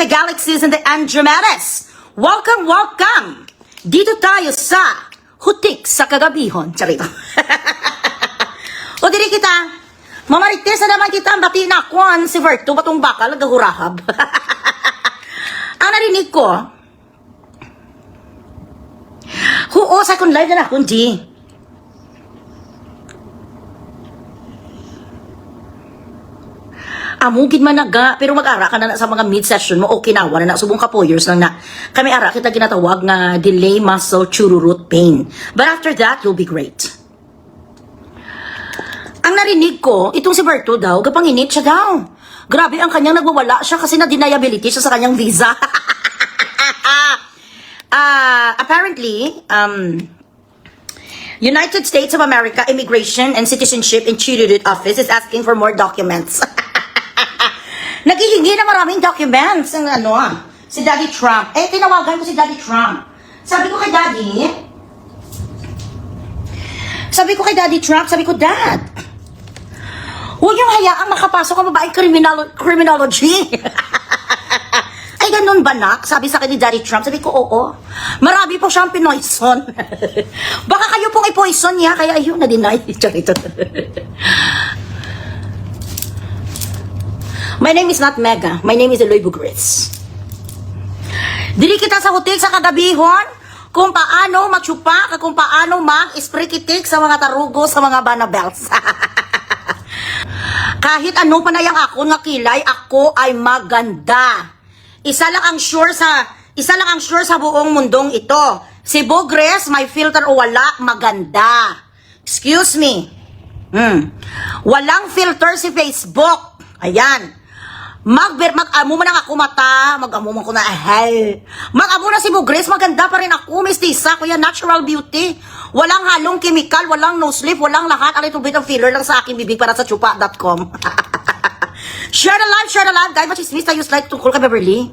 the galaxies and the Andromedas. Welcome, welcome! Dito tayo sa Hutik sa Kagabihon. Charito. o diri kita, mamarites na naman kita, bati na kwan si Verto, batong bakal, nagahurahab. Ang narinig ko, Huo, sa kun live na akong di. Amugid man naga, pero mag-ara ka na, na sa mga mid-session mo, okay na, wala na, subong ka years lang na. Kami ara, kita ginatawag nga delay muscle chururut pain. But after that, you'll be great. Ang narinig ko, itong si Berto daw, kapanginit siya daw. Grabe ang kanyang nagwawala siya kasi na-deniability siya sa kanyang visa. Ah, apparently, um, United States of America Immigration and Citizenship and Chururut Office is asking for more documents. Naghihingi na maraming documents ng ano ah, si Daddy Trump. Eh, tinawagan ko si Daddy Trump. Sabi ko kay Daddy, sabi ko kay Daddy Trump, sabi ko, Dad, huwag yung hayaang makapasok ang babaeng criminal criminology. Ay, ganun ba, nak? Sabi sa akin ni Daddy Trump. Sabi ko, oo. Marami po siyang pinoison. Baka kayo pong i-poison niya, kaya ayun, na-deny. Charito. My name is not Mega. My name is Eloy Bugris. Dili kita sa hotel sa kagabihon kung paano matsupa, kung paano mag-sprikitik sa mga tarugo, sa mga banabels. Kahit ano pa na yung ako nga kilay, ako ay maganda. Isa lang ang sure sa isa lang ang sure sa buong mundong ito. Si Bogres, may filter o wala, maganda. Excuse me. Hmm. Walang filter si Facebook. Ayan. Mag mag-amo man ang ako mata, mag-amo man ko na ahal. Mag-amo na si Bugres, maganda pa rin ako, mistisa, kuya natural beauty. Walang halong chemical, walang no slip, walang lahat, a little bit of filler lang sa aking bibig para sa chupa.com. share the live, share the live, guys, machismis tayo slide tungkol kay Beverly.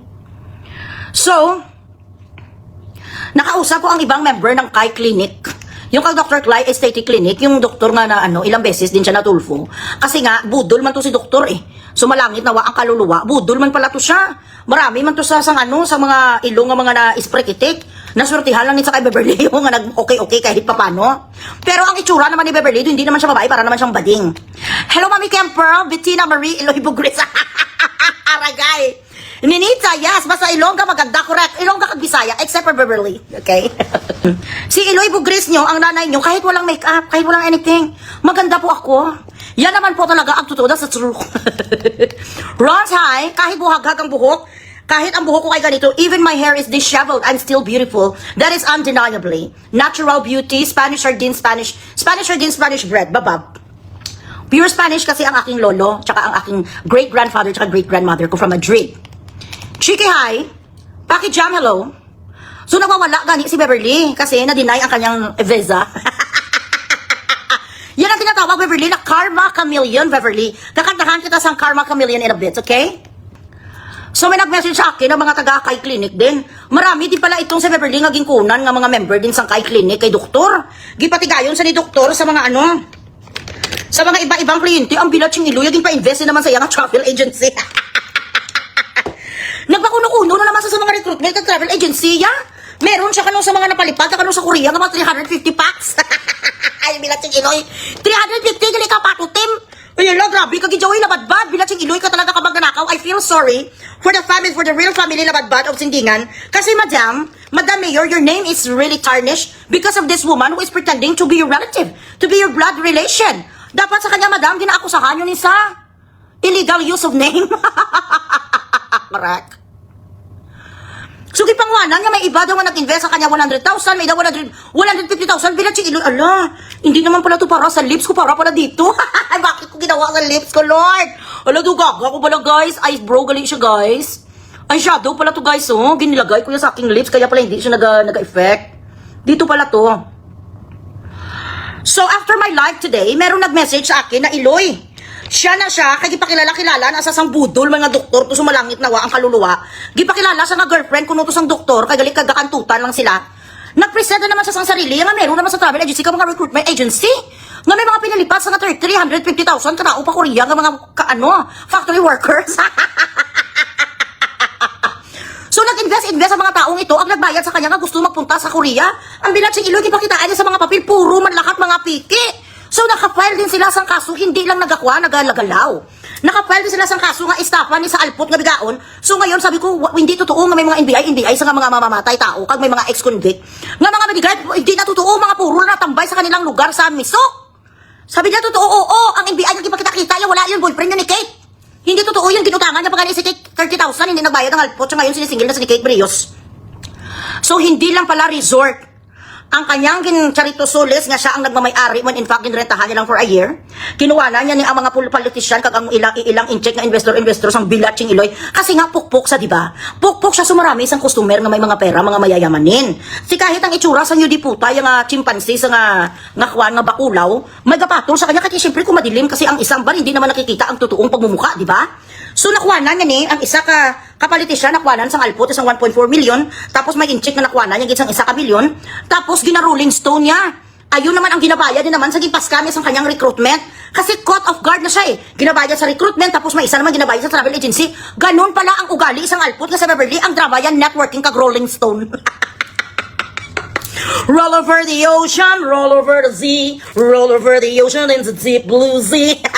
So, nakausap ko ang ibang member ng Kai Clinic. Yung kay Dr. Clay Aesthetic Clinic, yung doktor nga na ano, ilang beses din siya natulfo. Kasi nga, budol man to si doktor eh. Sumalangit nawa ang kaluluwa, budol man pala to siya. Marami man to sa, sa ano, sa mga ilong mga na-isprekitik. Naswertihan lang ni sa kay Beverly yung nga nag-okay-okay kahit papano. Pero ang itsura naman ni Beverly, hindi naman siya babae, para naman siyang bading. Hello, Mami Kemper, Bettina Marie Eloy Bugres. Aragay. Ninita, yes, basta Ilongga maganda, correct. Ilongga kag Bisaya, except for Beverly, okay? si Eloy Bugris nyo, ang nanay nyo, kahit walang makeup, kahit walang anything, maganda po ako. Yan naman po talaga ang totoo sa true. Ron's high, kahit buhag-hag ang buhok, kahit ang buhok ko ay ganito, even my hair is disheveled, I'm still beautiful. That is undeniably. Natural beauty, Spanish sardine, Spanish, Spanish sardine, Spanish bread, babab. Pure Spanish kasi ang aking lolo, tsaka ang aking great-grandfather, tsaka great-grandmother ko from Madrid. Chiki hi, Paki Jam hello. So nawawala gani si Beverly kasi na-deny ang kanyang visa. Yan ang tinatawag Beverly na Karma Chameleon Beverly. Kakantahan kita sa Karma Chameleon in a bit, okay? So may nag-message sa akin ng mga taga Kai Clinic din. Marami din pala itong si Beverly nga gingkunan nga mga member din sa Kai Clinic kay doktor. Gipatigayon sa ni doktor sa mga ano, sa mga iba-ibang kliyente, ang bilat yung iluya, din pa-invest naman sa iyang travel agency. Nagpakuno-kuno na naman sa, sa mga recruitment at travel agency, ya? Meron siya kanong sa mga napalipad, kanong sa Korea, nga mga 350 packs. Ay, bilat yung iloy. 350, gali ka patutim. Ay, lang, grabe ka gijaway labadbad. Bilat yung iloy ka talaga kapag nanakaw. I feel sorry for the family, for the real family labadbad of Sindingan. Kasi, madam, Madam Mayor, your name is really tarnished because of this woman who is pretending to be your relative, to be your blood relation. Dapat sa kanya, madam, ginaakusahan yun isa. Illegal use of name. Correct. So, gipangwanan nga may iba daw nag-invest sa kanya 100,000, may daw 100 150,000, bilat si Iloy. Ala, hindi naman pala to para sa lips ko, para pala dito. Bakit ko ginawa sa lips ko, Lord? Ala, dugaga ko pala, guys. Ay, bro, galing siya, guys. Ay, shadow pala to, guys, oh. Ginilagay ko yan sa aking lips, kaya pala hindi siya nag- nag-effect. Dito pala to. So, after my live today, meron nag-message sa akin na Iloy. Siya na siya, kay gipakilala-kilala na sa budol mga doktor to sumalangit nawa ang kaluluwa. Gipakilala sa nga girlfriend kuno to sang doktor kay gali kagakantutan lang sila. Nagpresent na naman sa sang sarili nga meron naman sa travel agency ka mga recruitment agency. Nga may mga pinalipat sa nga 350,000 katao pa Korea nga mga kaano, factory workers. Nag-invest-invest sa mga taong ito ang nagbayad sa kanya nga gusto magpunta sa Korea. Ang bilat si Iloy, ipakitaan niya sa mga papel, puro man lahat mga piki. So nakafile din sila sa kaso, hindi lang nagakwa, nagalagalaw. Nakafile din sila sa kaso nga estafa ni sa Alpot nga bigaon. So ngayon sabi ko, hindi totoo nga may mga NBI, NBI sa nga mga mamamatay tao, kag may mga ex-convict. Nga mga bodyguard, hindi na totoo, mga puro na tambay sa kanilang lugar sa Misok. Sabi niya, totoo, oo, ang NBI nang ipakita-kita niya, wala yun, boyfriend niya ni Kate. Hindi totoo yun, ginutangan niya pa si Kate 30,000, hindi nagbayad ng Alpot, so ngayon sinisingil na si Kate Brios. So, hindi lang pala resort ang kanyang gincharito soles nga siya ang nagmamay-ari when in fact ginrentahan niya lang for a year. Kinuha na niya ni ang mga politician kag ang ilang ilang incheck nga investor-investor sang bilatching iloy kasi nga pukpok sa diba? Pukpok siya sumarami isang customer nga may mga pera, mga mayayamanin. Si kahit ang itsura sa new diputa yung nga chimpanzee sa nga nga kwan nga bakulaw, may gapatol sa kanya kasi syempre kung madilim kasi ang isang bar hindi naman nakikita ang totoong pagmumuka, di ba? So nakuhanan niya ni ang isa ka kapalitisyan nakuhanan sang alpot isang 1.4 million. Tapos may incheck na nakuhanan niya isang isa ka bilyon tapos gina Rolling Stone niya. Ayun naman ang ginabayad din naman sa gipaska niya sa kanyang recruitment. Kasi caught off guard na siya eh. Ginabayad sa recruitment tapos may isa naman ginabayad sa travel agency. Ganun pala ang ugali isang alpot nga sa Beverly ang drama yan networking kag Rolling Stone. Roll over the ocean, roll over the sea, roll over the ocean in the deep blue sea.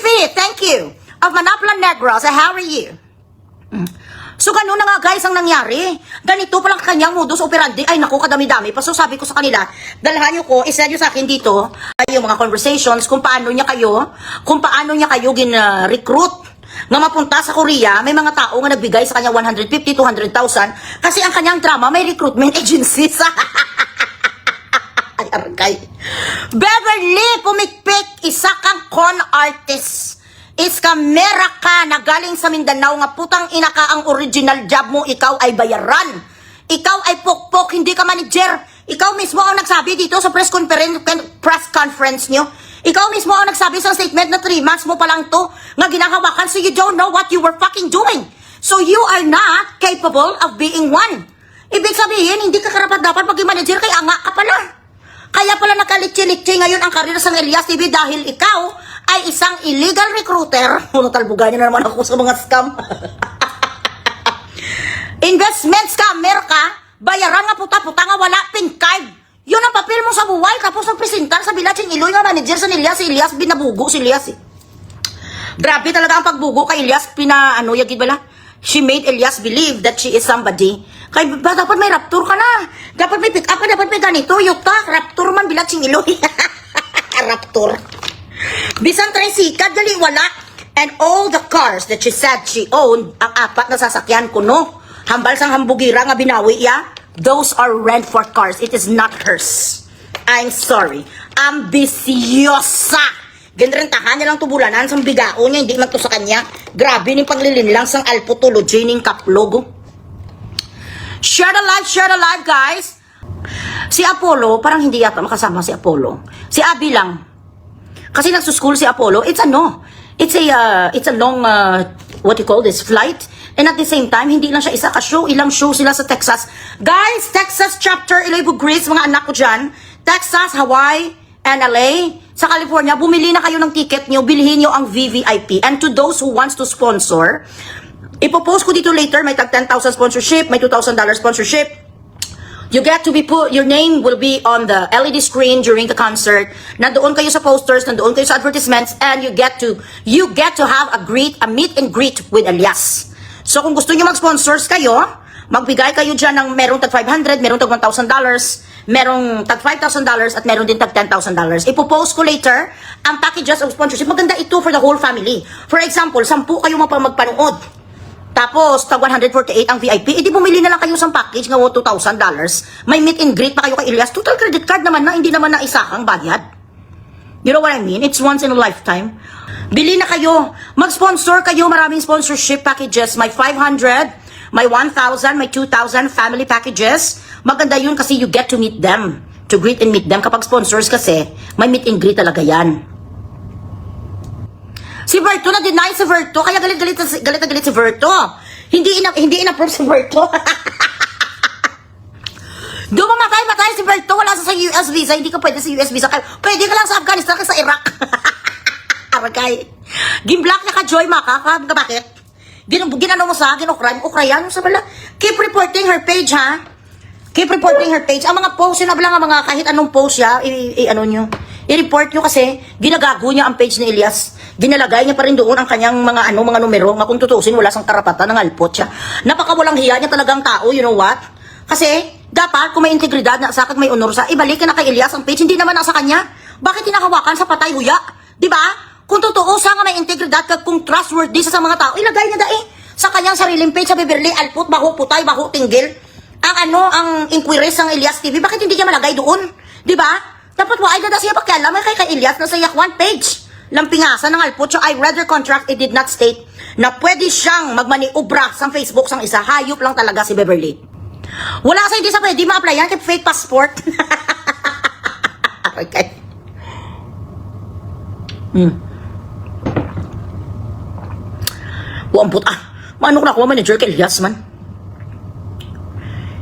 Fifi, thank you. Of Manapla Negros, eh, how are you? Mm. So, ganun na nga guys ang nangyari. Ganito palang kanyang modus operandi. Ay, naku, kadami-dami pa. So, sabi ko sa kanila, dalhan nyo ko, isa nyo sa akin dito, ay yung mga conversations, kung paano niya kayo, kung paano niya kayo gin-recruit nga mapunta sa Korea, may mga tao nga nagbigay sa kanya 150, 200,000 kasi ang kanyang drama may recruitment agencies. Ay, argay. Beverly, pumikpik, isa kang con artist. Is kamera ka na galing sa Mindanao nga putang ina ka ang original job mo, ikaw ay bayaran. Ikaw ay pokpok, hindi ka manager. Ikaw mismo ang nagsabi dito sa press conference, press conference nyo. Ikaw mismo ang nagsabi sa statement na 3 months mo pa lang to nga ginahawakan so you don't know what you were fucking doing. So you are not capable of being one. Ibig sabihin, hindi ka karapat dapat maging manager kay anga ka pala. Kaya pala nakalitsi-litsi ngayon ang karir sa Elias TV dahil ikaw ay isang illegal recruiter. Ano talbugan niya na naman ako sa mga scam. Investment scammer ka, bayaran nga puta-puta nga wala pin card. Yun ang papel mo sa buhay tapos nagpresentar sa Bilaching Iloy nga manager sa Elias. Si Elias, binabugo si Elias eh. Grabe talaga ang pagbugo kay Elias, pina ano, yagid bala? She made Elias believe that she is somebody. Kay dapat may raptor ka na. Dapat may pick up ka, dapat may ganito. Yuta, raptor man bilat sing iloy. raptor. Bisan tricycle, dali wala. And all the cars that she said she owned, ang apat na sasakyan ko, no? Hambal sang hambugira nga binawi ya, those are rent for cars. It is not hers. I'm sorry. Ambisyosa! Ginrentahan niya lang tubulanan sa bigao niya, hindi man sa kanya. Grabe ning paglilinlang sang alpotology ning kaplogo. Share the live, share the live, guys! Si Apollo, parang hindi yata makasama si Apollo. Si Abby lang. Kasi nagsuschool si Apollo, it's ano, it's a, uh, it's a long, uh, what you call this, flight. And at the same time, hindi lang siya isa ka show, ilang show sila sa Texas. Guys, Texas chapter, Iloy Grace, mga anak ko dyan. Texas, Hawaii, and LA. Sa California, bumili na kayo ng ticket nyo, bilhin nyo ang VVIP. And to those who wants to sponsor, ipopost ko dito later, may tag 10,000 sponsorship, may $2,000 sponsorship. You get to be put, your name will be on the LED screen during the concert. Nandoon kayo sa posters, nandoon kayo sa advertisements, and you get to, you get to have a greet, a meet and greet with Elias. So kung gusto niyo mag-sponsors kayo, magbigay kayo dyan ng merong tag 500, merong tag 1,000 dollars, merong tag 5,000 dollars, at meron din tag 10,000 dollars. Ipopost ko later ang packages of sponsorship. Maganda ito for the whole family. For example, 10 kayo mapang magpanood. Tapos, tag 148 ang VIP, edi bumili na lang kayo sa package nga worth $2,000. May meet and greet pa kayo kay Elias. Total credit card naman na, hindi naman na isakang bayad. You know what I mean? It's once in a lifetime. Bili na kayo. Mag-sponsor kayo. Maraming sponsorship packages. May 500, may 1,000, may 2,000 family packages. Maganda yun kasi you get to meet them. To greet and meet them. Kapag sponsors kasi, may meet and greet talaga yan. Si Verto na deny si Verto, kaya galit-galit na galit na galit si Verto. Hindi ina hindi ina-approve si Verto. Dumamatay matay si Verto, wala sa, sa US visa, hindi ka pwede sa US visa. Kaya Pwede ka lang sa Afghanistan ka sa Iraq. Aragay. Gimblock niya ka Joy Maka, ka bakit? Gin, ginano mo sa akin, ukray, ukrayan sa bala. Keep reporting her page, ha? Keep reporting her page. Ang mga post, yun na bala nga mga kahit anong post siya, i, i- ano nyo, i-report nyo kasi ginagago niya ang page ni Elias. Ginalagay niya pa rin doon ang kanyang mga ano, mga numero, nga kung tutusin, wala sang karapatan ng alpot siya. Napakawalang hiya niya talagang tao, you know what? Kasi, dapat, kung may integridad na sa akin, may honor sa, ibalik na kay Elias ang page, hindi naman nasa kanya. Bakit hinahawakan sa patay huya? Di ba? Kung totoo sa nga may integridad kag kung trustworthy sa, sa mga tao, ilagay niya dai sa kanyang sariling page sa Beverly Alput, baho putay, baho tinggil. Ang ano, ang inquiries ng Elias TV, bakit hindi niya malagay doon? Di ba? Dapat wa ay dada siya pakialam kay kay Elias na sa yakwan page. Lampingasan ng Alput, so I read their contract, it did not state na pwede siyang magmaniobra sa Facebook sang isa. Hayop lang talaga si Beverly. Wala sa hindi sa pwede ma-applyan kay fake passport. okay. Wampot ah. Mano ko nakuha manager kay Elias man?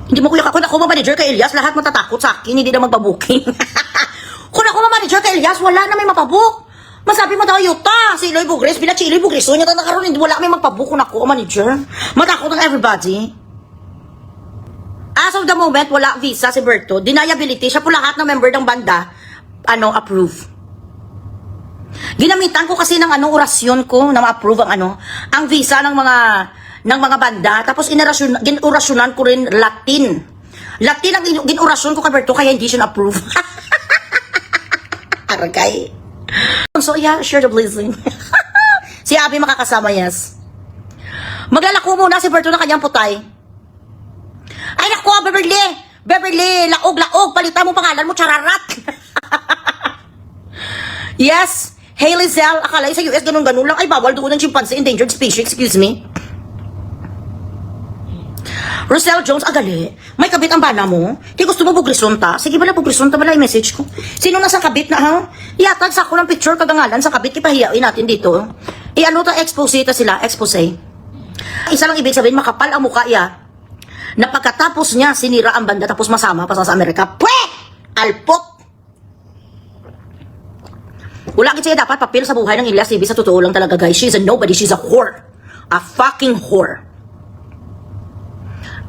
Hindi mo kuya ako nakuha manager kay Elias, lahat matatakot sa akin, hindi na magbabuking. Kung nakuha manager kay Elias, wala na may mapabuk. Masabi mo daw yuta, si Eloy Bugres, bila si Eloy Bugres, so niya nakaroon, hindi wala may magpabuk kung nakuha manager. Matakot ang everybody. As of the moment, wala visa si Berto. Deniability, siya po lahat ng member ng banda, ano, approve. Ginamitan ko kasi ng ano orasyon ko na ma-approve ang ano, ang visa ng mga ng mga banda tapos inarasyon ginurasyonan ko rin Latin. Latin ang gin- ginurasyon ko kay Berto kaya hindi siya na-approve. Aragay. So yeah, share the blessing. si Abby makakasama, yes. Maglalako muna si Berto ng kanyang putay. Ay naku, Beverly! Beverly, laog-laog, palitan mo pangalan mo, chararat! Yes! Hailey Zell, akala sa US ganun-ganun lang. Ay, bawal doon ng chimpanzee, endangered species, excuse me. Roselle Jones, agali. May kabit ang bana mo? Di gusto mo bugrison ta? Sige bala, bugrison ta bala yung message ko. Sino nasa kabit na ha? Yatag sa ako ng picture kagangalan sa kabit, kipahiyain natin dito. E ano ta, expose ta sila, expose. Isa lang ibig sabihin, makapal ang mukha iya. Na pagkatapos niya, sinira ang banda tapos masama pa sa Amerika. Pwe! Alpot! Wala kasi dapat papel sa buhay ng Elias TV. Sa totoo lang talaga, guys. She's a nobody. She's a whore. A fucking whore.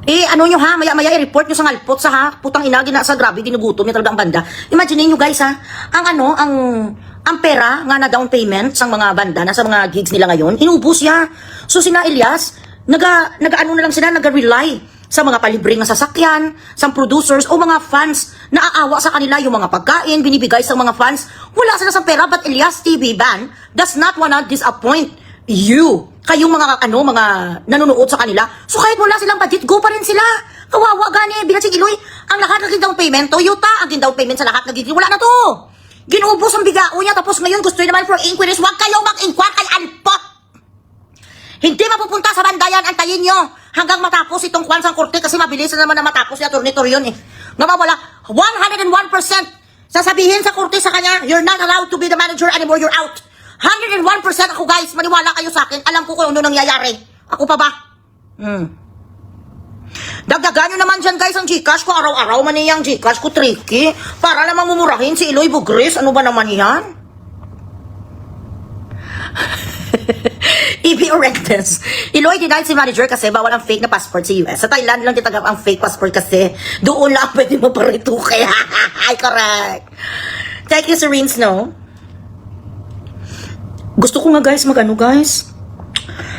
Eh, ano nyo ha? Maya-maya i-report nyo sa ngalpot sa ha? Putang ina, gina sa grabe, ginugutom niya talaga ang banda. Imagine nyo guys ha? Ang ano, ang ang pera nga na down payment sa mga banda na sa mga gigs nila ngayon, inubos siya. So sina Elias, naga, naga ano na lang sila, naga-rely sa mga palibreng na sasakyan, sa producers o mga fans na aawa sa kanila yung mga pagkain, binibigay sa mga fans. Wala sila sa pera, but Elias TV Band does not wanna disappoint you. Kayong mga ano, mga nanonood sa kanila. So kahit wala silang budget, go pa rin sila. Kawawa gani, si Iloy, ang lahat ng down payment, Toyota, ang down payment sa lahat ng gig, wala na to. Ginubos ang bigao niya, tapos ngayon gusto naman for inquiries, huwag kayong mag-inquire kay Alpot. Hindi mapupunta sa bandayan, antayin nyo hanggang matapos itong kwan sa korte kasi mabilis na naman na matapos ni Atty. Torion eh. Nga mawala, 101% sasabihin sa korte sa kanya, you're not allowed to be the manager anymore, you're out. 101% ako guys, maniwala kayo sa akin, alam ko kung ano nangyayari. Ako pa ba? Hmm. Dagdagan nyo naman dyan guys ang Gcash ko, araw-araw man niyang Gcash ko, tricky. Para namang mumurahin si Eloy Bugris, ano ba naman yan? EB Orectus. Iloy denied si manager kasi bawal ang fake na passport sa US. Sa Thailand lang titagap ang fake passport kasi doon lang pwede mo parituke. Ay, correct. Thank you, Serene Snow. Gusto ko nga guys, mag-ano guys?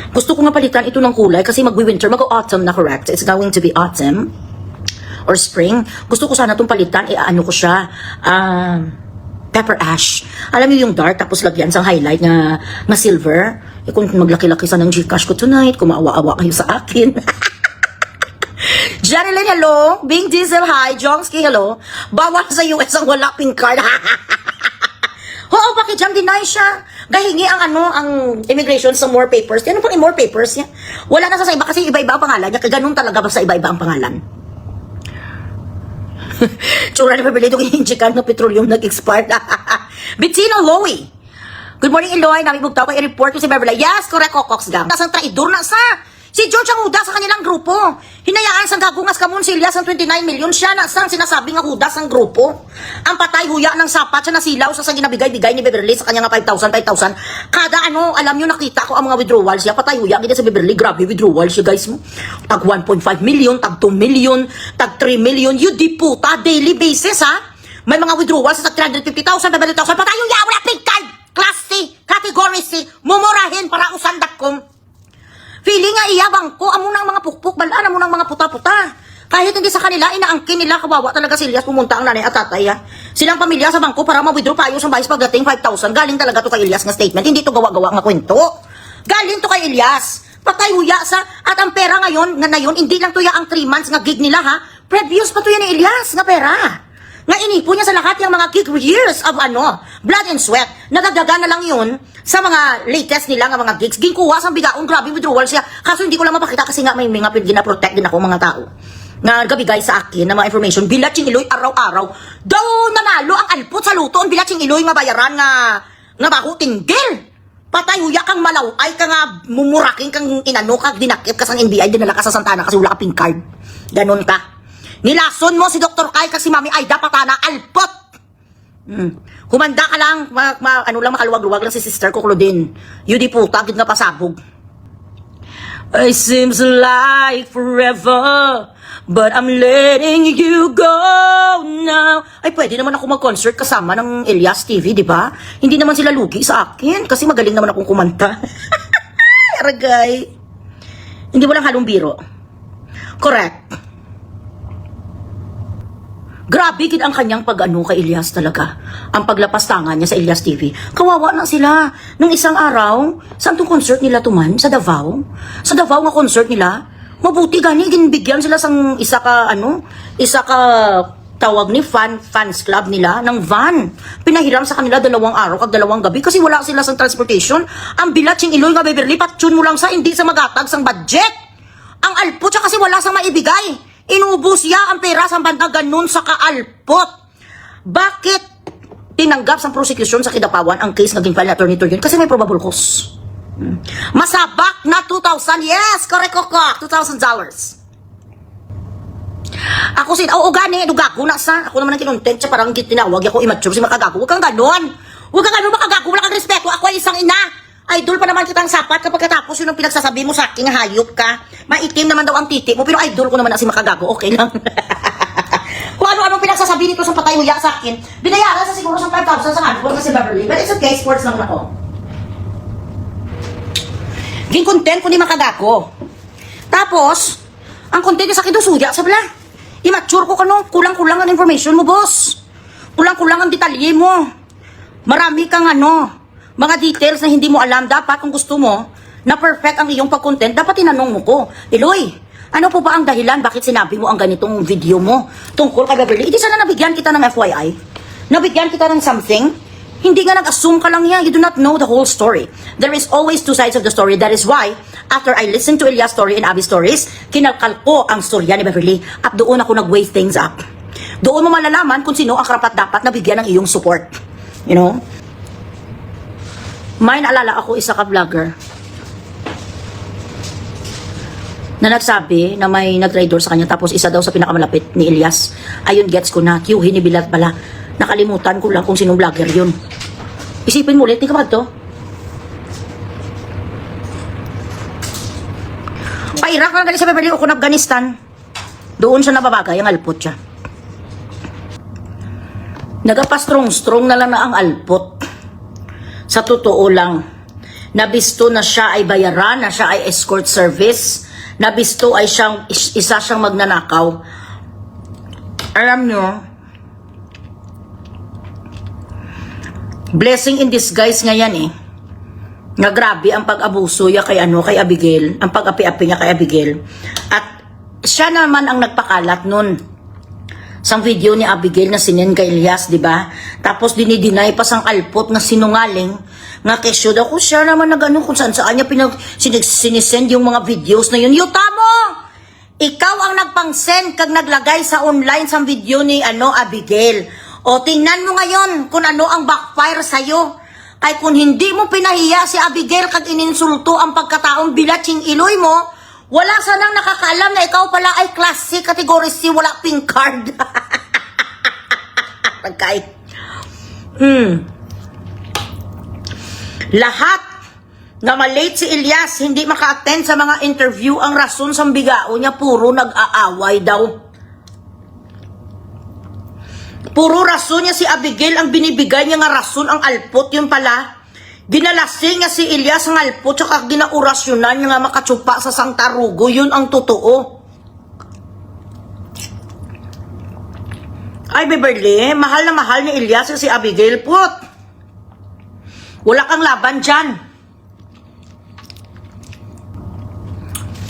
Gusto ko nga palitan ito ng kulay kasi magwi-winter, mag-autumn na correct. It's going to be autumn or spring. Gusto ko sana itong palitan, eh ano ko siya, um, pepper ash. Alam niyo yung dark, tapos lagyan sa highlight na, na silver. Eh kung maglaki-laki sa ng Gcash ko tonight, kumaawa-awa kayo sa akin. Janeline, hello. Bing Diesel, hi. Jongski, hello. Bawal sa US ang wala pink card. Oo, bakit dyan deny siya? Gahingi ang ano, ang immigration sa more papers. Ano pang more papers niya? Wala na sa iba kasi iba-iba ang pangalan niya. Kaganon talaga basta iba-iba ang pangalan. Tsura ni Pabili itong injikan ng petroleum nag-expired. Bitsino Lowy. Good morning, Eloy. Nami bugtaw ko i-report ko si Beverly. Yes, correct, Kokox gang. Nasang traidor na sa. Si George ang hudas sa kanilang grupo. Hinayaan sa gagungas kamon si Elias ang 29 million. Siya na sang sinasabi nga hudas ang grupo. Ang patay huya ng sapat siya nasilaw sa sa ginabigay-bigay ni Beverly sa kanya nga 5,000, 5,000. Kada ano, alam nyo, nakita ko ang mga withdrawals siya. Patay huya, gina sa Beverly. Grabe withdrawals siya, guys mo. Tag 1.5 million, tag 2 million, tag 3 million. You di puta, daily basis, ha? May mga withdrawals sa 350,000, 500,000. Patay huya, wala pink card. Class C, category C, mumurahin para usan.com. Feeling nga iyabang ko, amo ng mga pukpuk, balaan amo ng mga puta-puta. Kahit hindi sa kanila, inaangkin nila, kawawa talaga si Elias, pumunta ang nanay at tatay. Ha? Silang pamilya sa bangko para ma-withdraw payo sa bayis pagdating 5,000. Galing talaga to kay Elias nga statement, hindi to gawa-gawa nga kwento. Galing to kay Elias. Patay huya sa, at ang pera ngayon, nga na yun, hindi lang to ya ang 3 months nga gig nila ha. Previous pa to yan ni Elias, nga pera. Nga inipo niya sa lahat yung mga gig years of ano, blood and sweat. Nadagdagan na lang yun sa mga latest nila nga mga gigs. Ginkuha sa bigaong grabe withdrawal siya. Kaso hindi ko lang mapakita kasi nga may mga gina-protect din ako mga tao. Nga gabigay sa akin ng mga information. Bilatsing iloy araw-araw. Daw nanalo ang alpot sa luto. Ang bilatsing iloy nga bayaran nga nga bago tinggil. Patay huya kang malaw ay ka nga mumuraking kang inano kag dinakip ka sa NBI dinala ka sa Santana kasi wala ka pink card. Ganon ka. Nilason mo si Dr. Kai kasi Mami Aida patana alpot. Hmm. Humanda ka lang, ma, ma- ano lang makaluwag-luwag lang si sister ko Claudine. Yun di puta, gid nga pasabog. It seems like forever, but I'm letting you go now. Ay, pwede naman ako mag-concert kasama ng Elias TV, di ba? Hindi naman sila lugi sa akin, kasi magaling naman akong kumanta. Aragay. Hindi mo lang halong biro. Correct. Grabe gid ang kanyang pag-ano kay Elias talaga. Ang paglapastangan niya sa Elias TV. Kawawa na sila. Nung isang araw, saan concert nila tuman? Sa Davao? Sa Davao nga concert nila? Mabuti gani, ginbigyan sila sang isa ka, ano, isa ka tawag ni fan, fans club nila ng van. Pinahiram sa kanila dalawang araw kag dalawang gabi kasi wala sila sa transportation. Ang bilat iloy nga Beverly, patsun mo lang sa hindi sa magatag sang budget. Ang alpot siya kasi wala sa maibigay. Inubos niya ang pera sa banda ganun sa kaalpot. Bakit tinanggap sa prosecution sa Kidapawan ang case naging file ni Attorney Torion? Kasi may probable cause. Masabak na 2,000. Yes, correct ko ko. 2,000 dollars. Ako sin, oo gani, dugago na sa. Ako naman ang kinontent siya, parang tinawag ako immature si makagago. Huwag kang ganon. Huwag kang ganon makagago, wala kang respeto. Ako ay isang ina. Idol pa naman kitang sapat kapag katapos yun ang pinagsasabi mo sa akin, hayop ka. Maitim naman daw ang titi mo, pero idol ko naman na si makagago. Okay lang. Kung ano-ano pinagsasabi nito sa patay huyak sa akin, binayaran sa siguro sa 5,000 sa hardware kasi Beverly. But it's okay, sports lang ako. Ging content ko ni makagago. Tapos, ang content sa akin suya, sabi la, immature ko kano, kulang-kulang ang information mo, boss. Kulang-kulang ang detalye mo. Marami kang ano, mga details na hindi mo alam. Dapat kung gusto mo, na perfect ang iyong pag-content, dapat tinanong mo ko, Eloy, ano po ba ang dahilan bakit sinabi mo ang ganitong video mo tungkol kay Beverly? Hindi sana nabigyan kita ng FYI. Nabigyan kita ng something. Hindi nga nag-assume ka lang yan. You do not know the whole story. There is always two sides of the story. That is why, after I listened to Elias' story and Abby's stories, kinalkal ko ang storya ni Beverly at doon ako nag-weigh things up. Doon mo malalaman kung sino ang karapat dapat na bigyan ng iyong support. You know? May naalala ako isa ka vlogger na nagsabi na may nag-traitor sa kanya tapos isa daw sa pinakamalapit ni Elias. Ayun, gets ko na. Q, hinibilat pala. Nakalimutan ko lang kung sinong vlogger yun. Isipin mo ulit, di ka ba to? Pa-Iraq lang sa Beverly o kung Afghanistan. Doon siya nababagay, ang alpot siya. Nagapa-strong-strong na lang na ang alpot. Sa totoo lang, nabisto na siya ay bayaran, na siya ay escort service, nabisto ay siyang, is- isa siyang magnanakaw. Alam nyo, blessing in disguise nga yan eh. Nga grabe ang pag-abuso niya kay ano, kay Abigail, ang pag-api-api niya kay Abigail. At siya naman ang nagpakalat nun sang video ni Abigail na sinin kay Elias, di ba? Tapos dinidinay pa sang alpot na sinungaling nga kesyo daw ko siya naman nagano kung saan saan niya pinag sinisend yung mga videos na yun. Yuta mo! Ikaw ang nagpang-send kag naglagay sa online sa video ni ano Abigail. O tingnan mo ngayon kung ano ang backfire sa'yo. Ay kung hindi mo pinahiya si Abigail kag ininsulto ang pagkataong bilatsing iloy mo, Wala sanang nakakaalam na ikaw pala ay class C, category C, wala pink card. Pagkait. Hmm. Lahat na malate si Elias, hindi maka-attend sa mga interview, ang rason sa bigao niya, puro nag-aaway daw. Puro rason niya si Abigail ang binibigay niya nga rason ang alpot yun pala. Ginalasing niya si Elias ang alpot tsaka ginaorasyonan niya nga makatsupa sa sangtarugo yun ang totoo. Ay Beverly, mahal na mahal ni Elias si Abigail put. Wala kang laban dyan.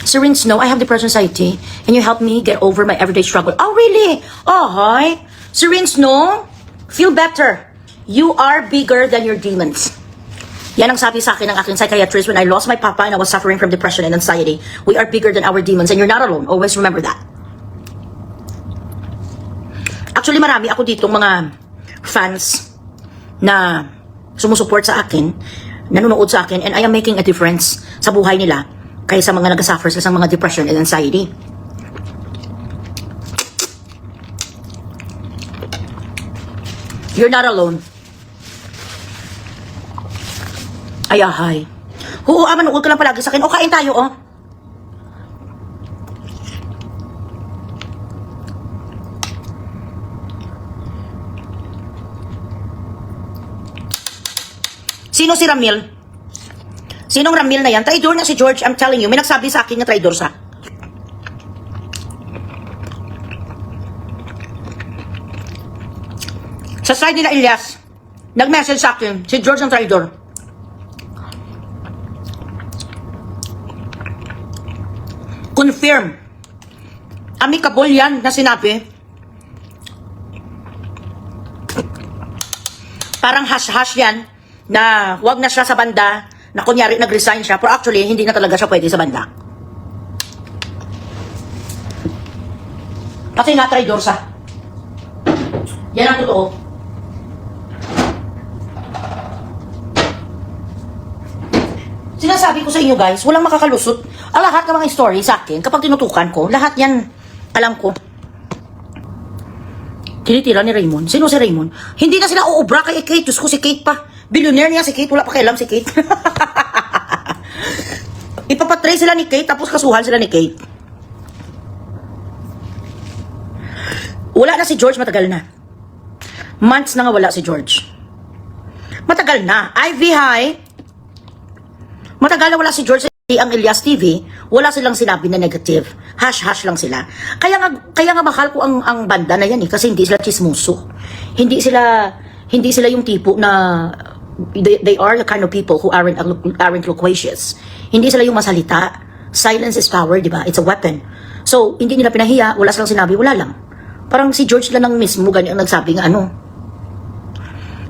Sir Snow, I have depression anxiety. Can you help me get over my everyday struggle? Oh, really? Oh, hi. Sir Snow, feel better. You are bigger than your demons. Yan ang sabi sa akin ng aking psychiatrist when I lost my papa and I was suffering from depression and anxiety. We are bigger than our demons and you're not alone. Always remember that. Actually, marami ako ditong mga fans na sumusuport sa akin, nanonood sa akin, and I am making a difference sa buhay nila kaysa mga nag-suffer sa mga depression and anxiety. You're not alone. Ay, ahay. Oo, ah, manood ka lang palagi sa akin. O, kain tayo, oh. Sino si Ramil? Sinong Ramil na yan? Traidor na si George, I'm telling you. May nagsabi sa akin na traidor siya. Sa side nila Elias, nag-message sa akin, si George ang traidor. Confirm. Amicable yan na sinabi. Parang hash-hash yan na wag na siya sa banda na kunyari nag-resign siya pero actually hindi na talaga siya pwede sa banda. Kasi nga traidor siya. Yan ang totoo. Sinasabi ko sa inyo guys, walang makakalusot. Ang lahat ng mga story sa akin, kapag tinutukan ko, lahat yan, alam ko. Tinitira ni Raymond. Sino si Raymond? Hindi na sila uubra kay Kate. Diyos ko si Kate pa. Billionaire niya si Kate. Wala pa kailam si Kate. Ipapatray sila ni Kate tapos kasuhan sila ni Kate. Wala na si George matagal na. Months na nga wala si George. Matagal na. Ivy High, Matagal na wala si George ang Elias TV, wala silang sinabi na negative. Hash-hash lang sila. Kaya nga, kaya nga mahal ko ang, ang banda na yan eh, kasi hindi sila chismoso. Hindi sila, hindi sila yung tipo na they, they are the kind of people who aren't, aren't loquacious. Hindi sila yung masalita. Silence is power, di ba? It's a weapon. So, hindi nila pinahiya, wala silang sinabi, wala lang. Parang si George lang ang mismo, ganyan ang nagsabi nga ano,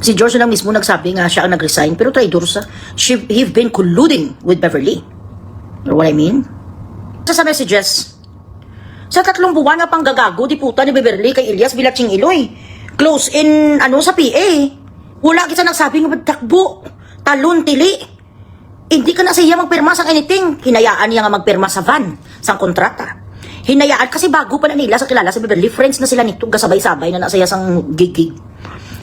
Si George lang mismo nagsabi nga siya ang nag-resign, pero traidor sa, she, he've been colluding with Beverly. You know what I mean? Sa sa messages, sa tatlong buwan na pang gagago, di puta ni Beverly kay Elias Bilaching Iloy. Close in, ano, sa PA. Wala kita nagsabi nga takbo, talon, tili. Hindi ka na siya magpirma sa anything. Hinayaan niya nga magpirma sa van, sa kontrata. Hinayaan, kasi bago pa na nila sa kilala sa Beverly, friends na sila nito, gasabay-sabay na nasa sang gig-gig.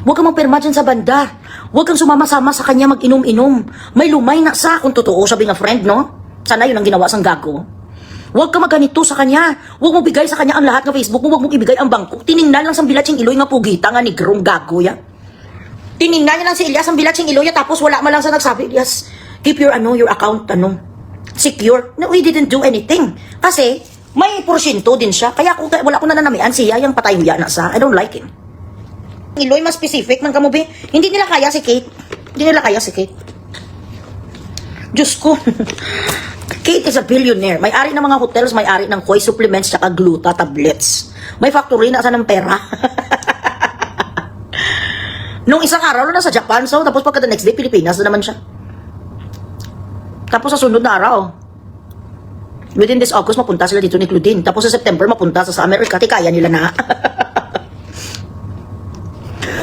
Huwag kang magpirma dyan sa banda. Huwag kang sumama-sama sa kanya mag-inom-inom. May lumay na sa kung totoo, sabi nga friend, no? Sana yun ang ginawa sang gago. Huwag ka maganito sa kanya. Huwag mo bigay sa kanya ang lahat ng Facebook mo. Huwag mo ibigay ang bangko. Tiningnan lang sa bilaching iloy nga pugita nga ni Grong gago ya. Tiningnan niya lang si Elias ang bilaching iloy ya, tapos wala man lang sa nagsabi, Elias, keep your ano, your account, ano, secure. No, he didn't do anything. Kasi, may porsyento din siya. Kaya kung wala ko na nanamian siya, yung patay huya na sa, I don't like him. Iloy mas specific man kamubi. Hindi nila kaya si Kate. Hindi nila kaya si Kate. Diyos ko. Kate is a billionaire. May-ari ng mga hotels, may-ari ng koi supplements tsaka gluta tablets. May factory na sa ng pera. Nung isang araw na sa Japan, so tapos pagka the next day, Pilipinas na naman siya. Tapos sa sunod na araw, within this August, mapunta sila dito ni Claudine. Tapos sa September, mapunta sa, sa America. Di kaya nila na.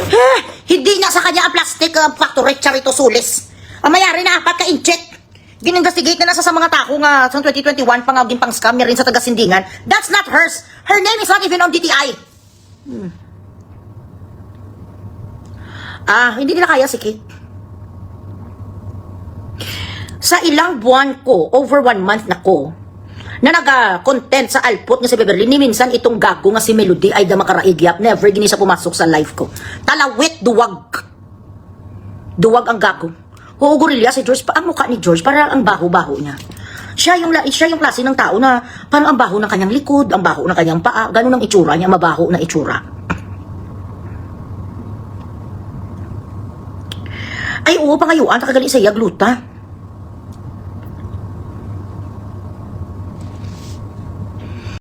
Eh, hindi na sa kanya ang plastic uh, factory charito sulis. Ang mayari na apat ka incheck. gininvestigate na nasa sa mga tao nga sa 2021 pangaging pang scam niya rin sa taga-sindingan. That's not hers. Her name is not even on DTI. Hmm. Ah, hindi nila kaya si Kate. Sa ilang buwan ko, over one month na ko, na naga-content sa alpot nga si Beverly, ni minsan itong gago nga si Melody ay da makaraigyap, never gini sa pumasok sa life ko. Talawit, duwag. Duwag ang gago. Oo, gorilla si George, pa ang mukha ni George, para ang baho-baho niya. Siya yung, siya yung klase ng tao na parang ang baho ng kanyang likod, ang baho ng kanyang paa, ganun ang itsura niya, mabaho na itsura. Ay, oo, pangayuan, nakagaling sa iya, gluta.